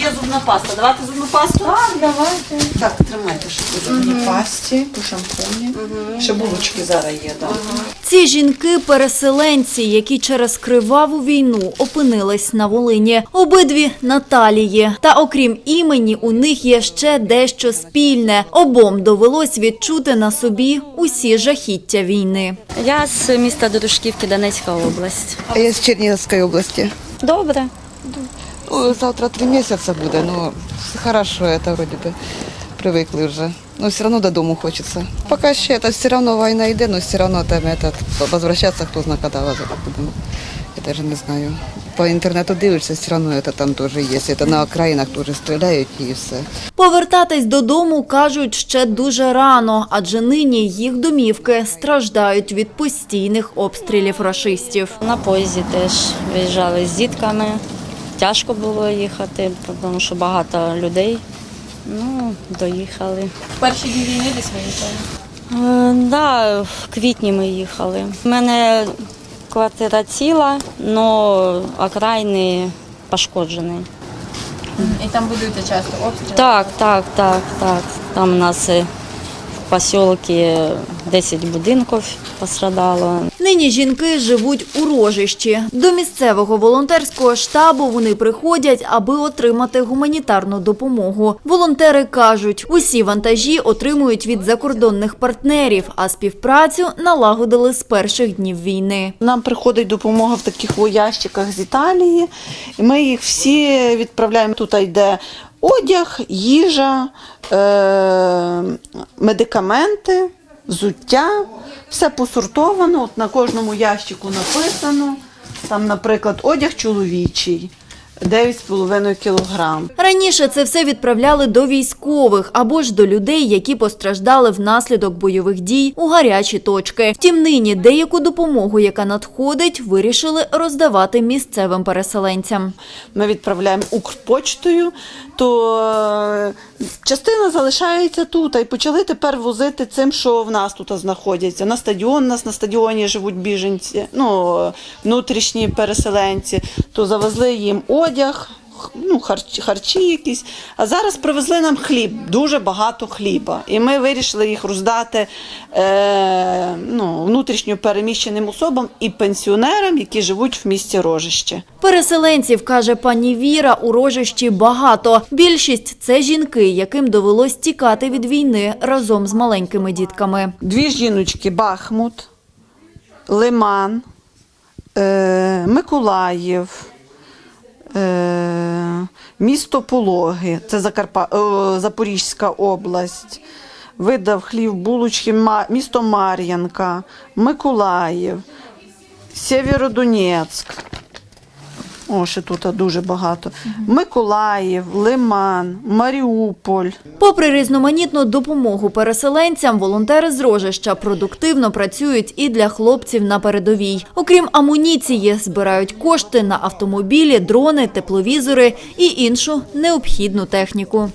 є зубна паста. Давати зубну пасту? Так, давайте. Так, тримайте, щоб ви зубні пасті, по шампуні. Ще булочки зараз є, так. Ці жінки-переселенці, які через криваву війну опинились на Волині. Обидві Наталії. Та окрім імені, у них є ще дещо спільне. Обом довелось відчути на собі усі жахіття війни. Я з міста Дружківки, Донецька область. А я з Чернігівської області. Добре. Ну, завтра три місяці буде, ну хорошо, це вроде би привикли вже. Но все одно додому хочеться. Поки ще це все одно війна йде, но все одно там этот, возвращатися, хто знає, коли будемо. Я навіть не знаю. По інтернету дивишся, все одно це там теж є. Це на окраїнах теж стріляють і все. Повертатись додому кажуть ще дуже рано, адже нині їх домівки страждають від постійних обстрілів рашистів. На поїзді теж виїжджали з дітками. Тяжко було їхати, тому що багато людей. Ну, доїхали. В перші дні війни десь виїжджали. Е, да, в квітні ми їхали. У мене квартира ціла, але окраїни пошкоджені. І там будуються часто обстріли. Так, так, так, так. Там у нас е, в посілці 10 будинків пострадало. Нині жінки живуть у рожищі. До місцевого волонтерського штабу вони приходять, аби отримати гуманітарну допомогу. Волонтери кажуть, усі вантажі отримують від закордонних партнерів, а співпрацю налагодили з перших днів війни. Нам приходить допомога в таких о, ящиках з Італії, і ми їх всі відправляємо. Тут йде одяг, їжа, е- медикаменти, взуття. Все посортовано. От на кожному ящику написано. Там, наприклад, одяг чоловічий 9,5 кілограм. Раніше це все відправляли до військових або ж до людей, які постраждали внаслідок бойових дій у гарячі точки. Втім, нині деяку допомогу, яка надходить, вирішили роздавати місцевим переселенцям. ми відправляємо Укрпочтою, то е, частина залишається тут. І почали тепер возити цим, що в нас тут знаходяться. На стадіон нас на стадіоні живуть біженці, ну, внутрішні переселенці, то завезли їм одяг. Ну, харчі, харчі якісь. А зараз привезли нам хліб, дуже багато хліба. І ми вирішили їх роздати е, ну, внутрішньо переміщеним особам і пенсіонерам, які живуть в місті Рожище. Переселенців, каже пані Віра, у рожищі багато. Більшість – це жінки, яким довелось тікати від війни разом з маленькими дітками. Дві жіночки Бахмут, Лиман, е, Миколаїв, місто Пологи, це Закарпа, е, Запорізька область. Видав хлів булочки місто Мар'янка, Миколаїв, Сєвєродонецьк. О, ще тут дуже багато. Миколаїв, Лиман, Маріуполь. Попри різноманітну допомогу переселенцям, волонтери з Рожища продуктивно працюють і для хлопців на передовій. Окрім амуніції, збирають кошти на автомобілі, дрони, тепловізори і іншу необхідну техніку.